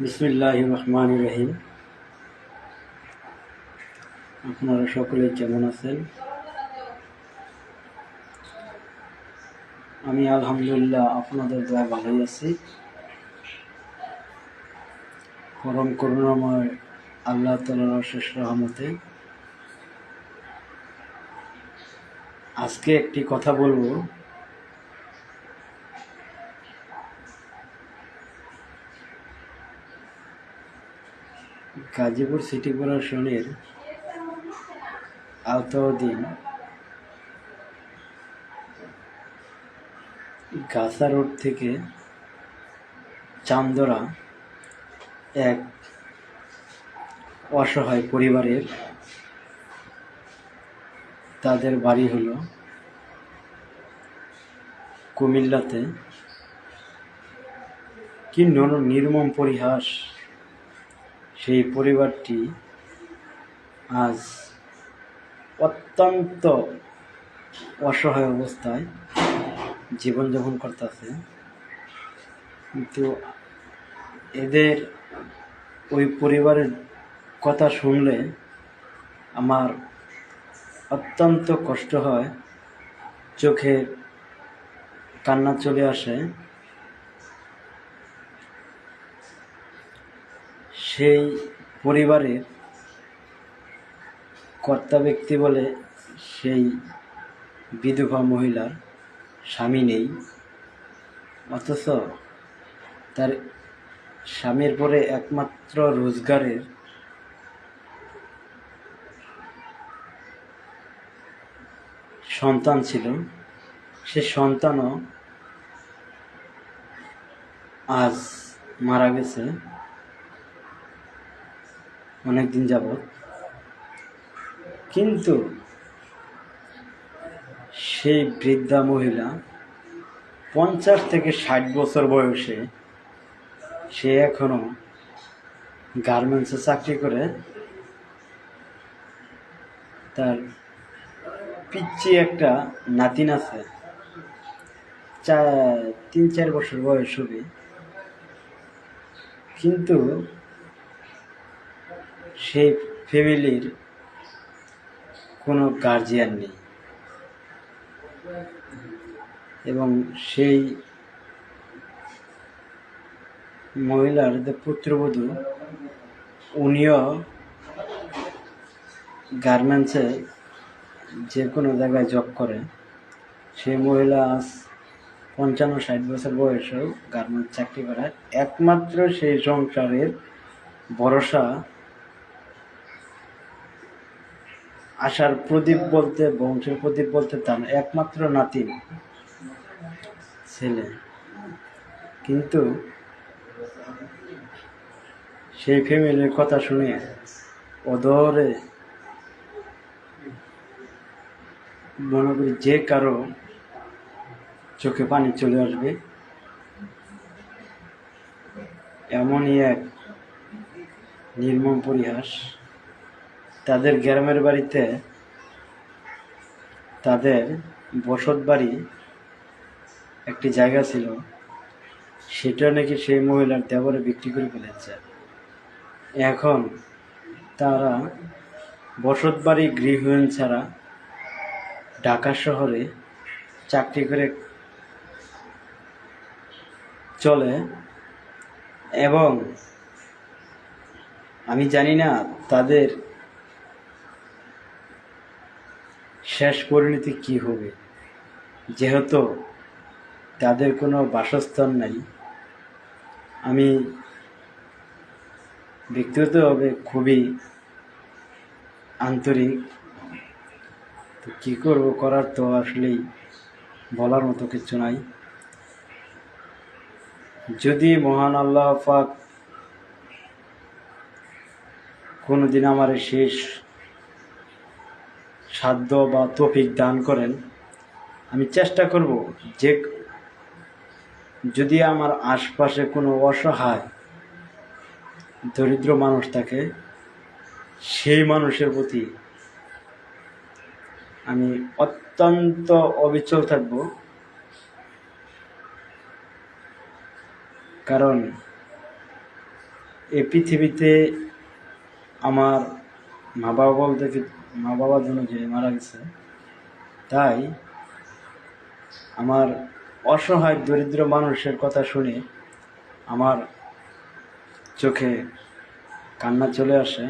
বিসমিল্লাহ রহমান রহিম আপনারা সকলে কেমন আছেন? আমি আলহামদুলিল্লাহ আপনাদের দোয়া ভালোই আছি। পরম করুণাময় আল্লাহ তালার অশেষ রহমতে আজকে একটি কথা বলব। গাজীপুর সিটি কর্পোরেশনের আওতাধীন গাছা রোড থেকে চান্দরা এক অসহায় পরিবারের তাদের বাড়ি হলো কুমিল্লাতে। কি নর- নির্মম পরিহাস। সেই পরিবারটি আজ অত্যন্ত অসহায় অবস্থায় জীবনযাপন করতেছে। কিন্তু এদের ওই পরিবারের কথা শুনলে আমার অত্যন্ত কষ্ট হয়। চোখে কান্না চলে আসে। সেই পরিবারের কর্তা ব্যক্তি বলে সেই বিধবা মহিলার স্বামী নেই। অথচ তার স্বামীর পরে একমাত্র রোজগারের সন্তান ছিল। সে সন্তানও আজ মারা গেছে। অনেক দিন যাবৎ। কিন্তু সেই বৃদ্ধা মহিলা পঞ্চাশ থেকে ষাট বছর বয়সে সে এখনও গার্মেন্টসে চাকরি করে। তার পিচ্ছি একটা নাতিন আছে। চার তিন চার বছর বয়স হবে। কিন্তু সেই ফ্যামিলির কোনো গার্জিয়ান নেই। এবং সেই মহিলার যে পুত্রবধূ, উনিও গার্মেন্টসে যে কোনো জায়গায় জব করে। সেই মহিলা আজ পঞ্চান্ন, ষাট বছর বয়সেও গার্মেন্টস চাকরি করে। একমাত্র সেই সংসারের ভরসা আশার প্রদীপ বলতে, বংশের প্রদীপ বলতে তার একমাত্র নাতিন ছেলে। কিন্তু সেই ফ্যামিলির কথা শুনে অদরে মনে করি যে কারও চোখে পানি চলে আসবে, এমনই এক নির্মম পরিহাস তাদের গ্রামের বাড়িতে তাদের বসত বাড়ি একটি জায়গা ছিল। সেটা নাকি সেই মহিলার দেবরে বিক্রি করে ফেলেছে। এখন তারা বসত বাড়ি গৃহহীন ছাড়া ঢাকা শহরে চাকরি করে চলে এবং আমি জানি না তাদের শেষ পরিণতি কি হবে? যেহেতু তাদের কোনো বাসস্থান নাই, আমি ব্যক্তিগতভাবে খুবই আন্তরিক। তো কী করব করার তো আসলেই বলার মতো কিছু নাই। যদি মহান আল্লাহ পাক কোনোদিন আমার শেষ সাধ্য বা তৌফিক দান করেন, আমি চেষ্টা করব যে যদি আমার আশপাশে কোনো অসহায় দরিদ্র মানুষ থাকে, সেই মানুষের প্রতি আমি অত্যন্ত অবিচল থাকব। কারণ এই পৃথিবীতে আমার মা বাবা বলতে মা বাবার জন্য যে মারা গেছে, তাই আমার অসহায় দরিদ্র মানুষের কথা শুনে আমার চোখে কান্না চলে আসে।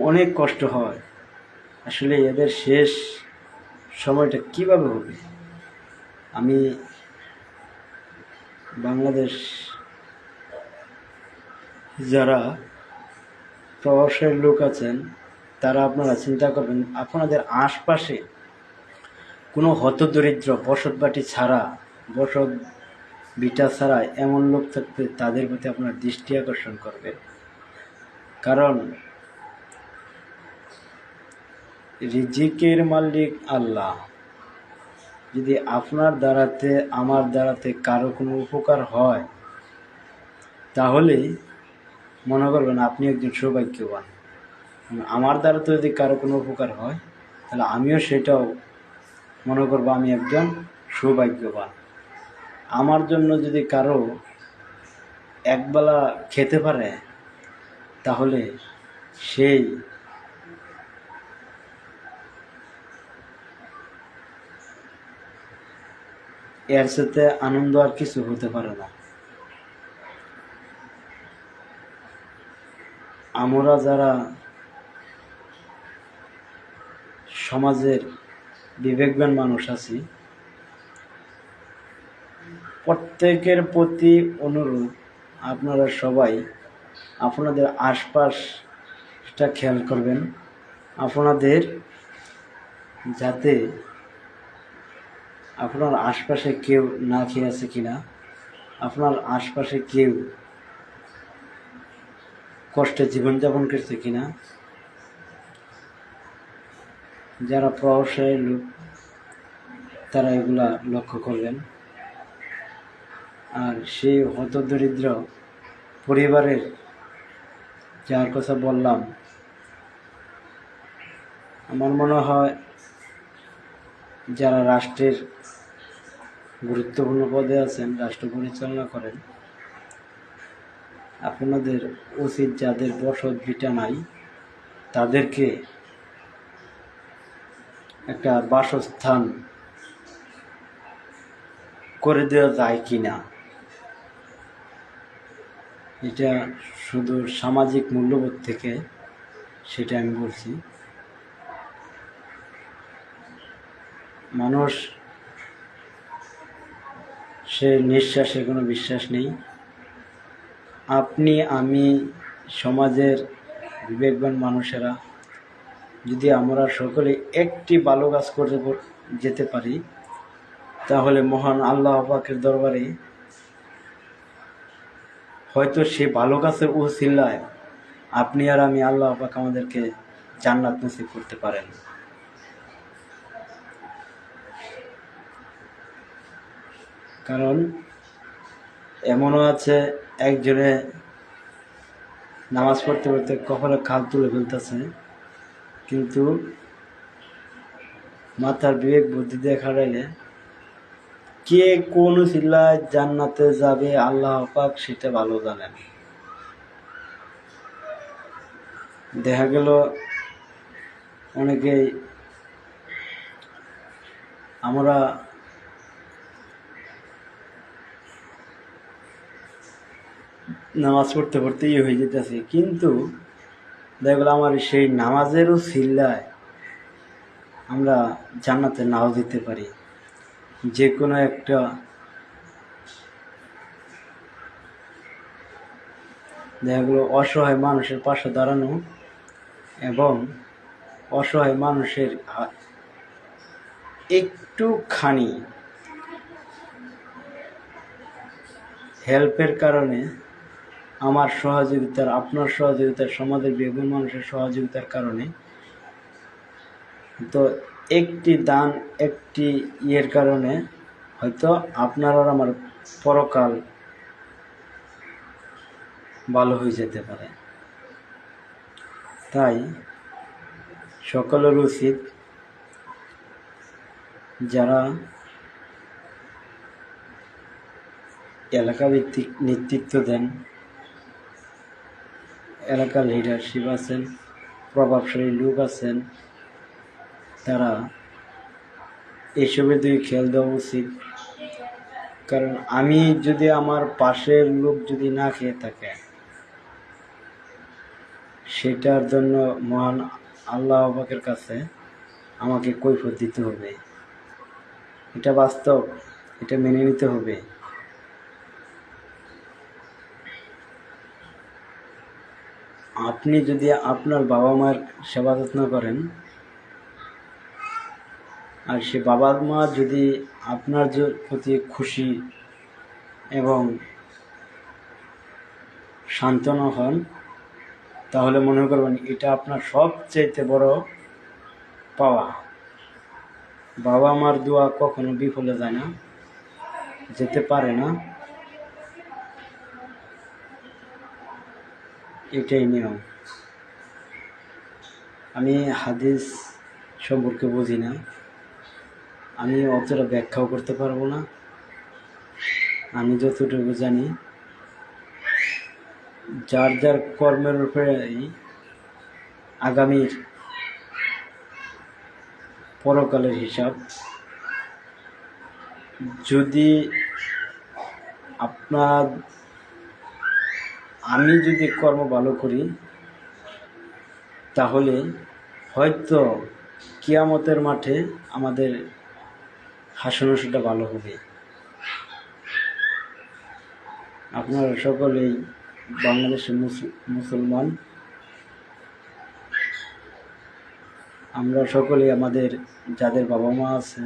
অনেক কষ্ট হয়। আসলে এদের শেষ সময়টা কীভাবে হবে? আমি বাংলাদেশ যারা প্রবাসের লোক আছেন তারা আপনারা চিন্তা করবেন, আপনাদের আশপাশে কোনো হতদরিদ্র বসত বাটি ছাড়া, বসত বিটা ছাড়া এমন লোক থাকতে তাদের প্রতি আপনার দৃষ্টি আকর্ষণ করবেন। কারণ রিজিকের মালিক আল্লাহ। যদি আপনার দ্বারাতে, আমার দ্বারাতে কারও কোনো উপকার হয় তাহলে মনে করবেন আপনি একজন সৌভাগ্যবান। আমার দ্বারা তো যদি কারও কোনো উপকার হয়, তাহলে আমিও সেটাও মনে করব আমি একজন সৌভাগ্যবান। আমার জন্য যদি কারও একবেলা খেতে পারে, তাহলে সেই এর সাথে আনন্দ আর কিছু হতে পারে না। আমরা যারা সমাজের বিবেকবান মানুষ আছি। প্রত্যেকের প্রতি অনুরোধ আপনারা সবাই আপনাদের আশপাশটা খেয়াল করবেন। আপনাদের যাতে আপনার আশপাশে কেউ না খেয়ে আছে কিনা, আপনার আশপাশে কেউ কষ্টে জীবনযাপন করছে কিনা যারা প্রভাবশালী লোক, তারা এগুলা লক্ষ্য করবেন। আর সেই হতদরিদ্র পরিবারের যার কথা বললাম, আমার মনে হয় যারা রাষ্ট্রের গুরুত্বপূর্ণ পদে আছেন, রাষ্ট্র পরিচালনা করেন, আপনাদের উচিত যাদের বসত ভিটা নাই, তাদেরকে একটা বাসস্থান করে দেওয়া যায় কি না এটা শুধু সামাজিক মূল্যবোধ থেকে সেটা আমি বলছি। মানুষ, সে নিঃশ্বাসে কোনো বিশ্বাস নেই। আপনি, আমি, সমাজের বিবেকবান মানুষেরা যদি আমরা সকলে একটি ভালো কাজ করতে যেতে পারি, তাহলে মহান আল্লাহ পাকের দরবারে হয়তো সে ভালো কাজের উসিল্লায় আপনি আর আমি আল্লাহ পাক আমাদেরকে জান্নাত নসিব করতে পারেন। কারণ এমনও আছে, একজনে নামাজ পড়তে পড়তে কখনো খাল তুলে ফেলতেছে। কিন্তু মাথার বিবেক বুদ্ধি দিয়ে খাটাইলে কে কোন চিল্লায় জান্নাতে যাবে আল্লাহ পাক সেটা ভালো জানেন দেখা গেল অনেকেই আমরা নামাজ পড়তে পড়তে ইয়ে হয়ে যেতেছে, কিন্তু দেখল আমার সেই নামাজেরও সিল্লায় আমরা জান্নাতে নাও দিতে পারি। যে কোনো একটা দেখা গেলো অসহায় মানুষের পাশে দাঁড়ানো এবং অসহায় মানুষের একটুখানি হেল্পের কারণে আমার সহযোগিতার, আপনার সহযোগিতার, সমাজের বিভিন্ন মানুষের সহযোগিতার কারণে। তো একটি দান একটি ইয়ের কারণে হয়তো আপনার আর আমার পরকাল ভালো হয়ে যেতে পারে। তাই সকলের উচিত যারা এলাকা ভিত্তিক নেতৃত্ব দেন এলাকার লিডারশিপ আছেন, প্রভাবশালী লোক আছেন, তারা এসবের দিকে খেয়াল দেওয়া উচিত। কারণ আমি যদি আমার পাশের লোক যদি না খেয়ে থাকে, সেটার জন্য মহান আল্লাহ পাকের কাছে আমাকে কৈফত দিতে হবে। এটা বাস্তব, এটা মেনে নিতে হবে। আপনি যদি আপনার বাবা মার সেবা যত্ন করেন, আর সে বাবা মা যদি আপনার প্রতি খুশি এবং সান্ত্বনা হন, তাহলে মনে করবেন এটা আপনার সবচাইতে বড় পাওয়া। বাবা মার দোয়া কখনো বিফলে যায় না, যেতে পারে না। এটাই নিয়ম। আমি হাদিস সম্পর্কে বুঝি না। আমি অতটা ব্যাখ্যাও করতে পারব না। আমি যতটুকু জানি, যার যার কর্মের উপরেই আগামীর পরকালের হিসাব। যদি আপনার আমি যদি কর্ম ভালো করি, তাহলে হয়তো কিয়ামতের মাঠে আমাদের হাসানোটা ভালো হবে। আপনারা সকলেই বাংলাদেশের মুসলমান। আমরা সকলেই আমাদের, যাদের বাবা মা আছে,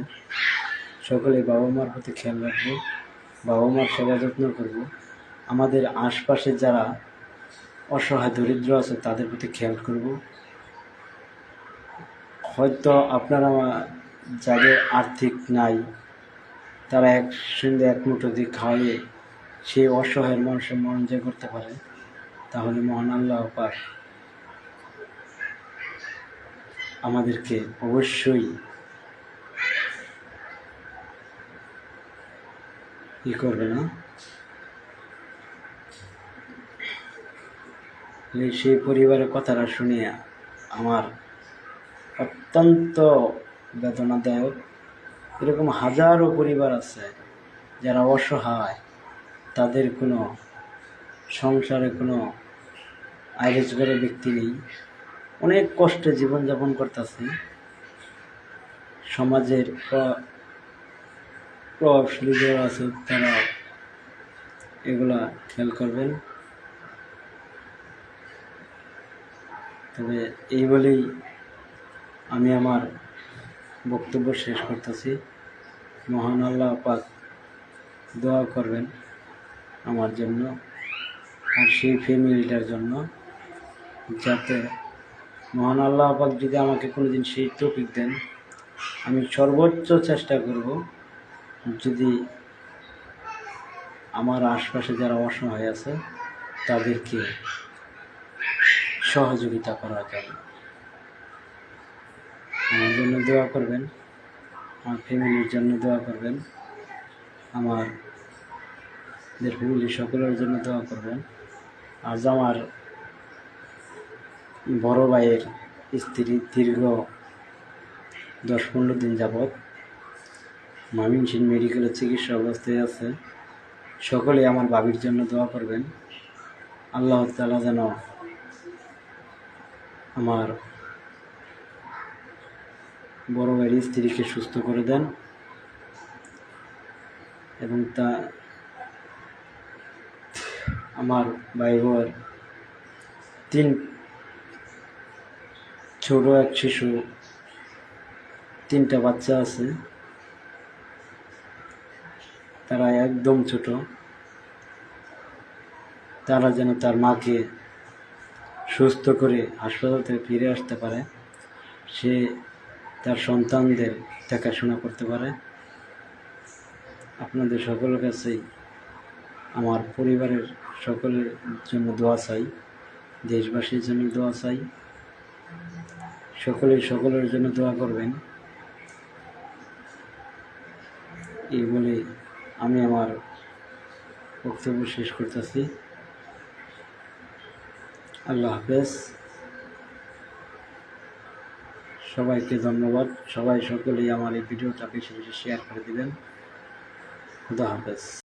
সকলেই বাবা মার প্রতি খেয়াল রাখব বাবা মার সেবা যত্ন করব। আমাদের আশপাশে যারা অসহায়, দরিদ্র আছে, তাদের প্রতি খেয়াল করব। হয়তো আপনারা যাদের আর্থিক নাই, তারা এক সঙ্গে এক মুঠো দিয়ে খাওয়াইয়ে সেই অসহায় মানুষের মন জয় করতে পারে, তাহলে মহান আল্লাহ পাক আমাদেরকে অবশ্যই ই করবে না। সেই পরিবারের কথাটা শুনে আমার অত্যন্ত বেদনাদায়ক। এরকম হাজারো পরিবার আছে যারা অসহায়, তাদের কোনো সংসারে কোনো আয় রোজগারের ব্যক্তি নেই। অনেক কষ্টে জীবনযাপন করতেছে। সমাজের প্র- প্রভাবশালী যারা আছে, তারা এগুলা খেয়াল করবেন। তবে এই বলেই আমি আমার বক্তব্য শেষ করতেছি। মহান আল্লাহ পাক দোয়া করবেন আমার জন্য আর সেই ফ্যামিলিটার জন্য, যাতে মহান আল্লাহ পাক যদি আমাকে কোনো দিন সেই টপিক দেন, আমি সর্বোচ্চ চেষ্টা করব যদি আমার আশপাশে যারা অসহায় আছে তাদেরকে সহযোগিতা করা জন্য। আমার জন্য দোয়া করবেন। আমার ফ্যামিলির জন্য দোয়া করবেন। আমার ফ্যামিলি সকলের জন্য দোয়া করবেন। আজ আমার বড় ভাইয়ের স্ত্রী দীর্ঘ দশ পনেরো দিন যাবৎ ময়মনসিংহ মেডিকেলের চিকিৎসা অবস্থায় আছে। সকলে আমার ভাবির জন্য দোয়া করবেন। আল্লাহ তালা যেন আমার বড় ভাইয়ের স্ত্রীকে সুস্থ করে দেন এবং তা আমার ভাই বোর তিন ছোট এক শিশু, তিনটা বাচ্চা আছে। তারা একদম ছোট। তারা যেন তার মাকে সুস্থ করে হাসপাতাল থেকে ফিরে আসতে পারে। সে তার সন্তানদের দেখাশোনা করতে পারে। আপনাদের সকলের কাছেই আমার পরিবারের সকলের জন্য দোয়া চাই, দেশবাসীর জন্য দোয়া চাই। সকলেই সকলের জন্য দোয়া করবেন। এই বলে আমি আমার বক্তব্য শেষ করতেছি। আল্লাহ হাফেজ। সবাইকে ধন্যবাদ। সবাই সকলেই আমার এই ভিডিওটা বেশি বেশি শেয়ার করে দিবেন। খুদা হাফেজ।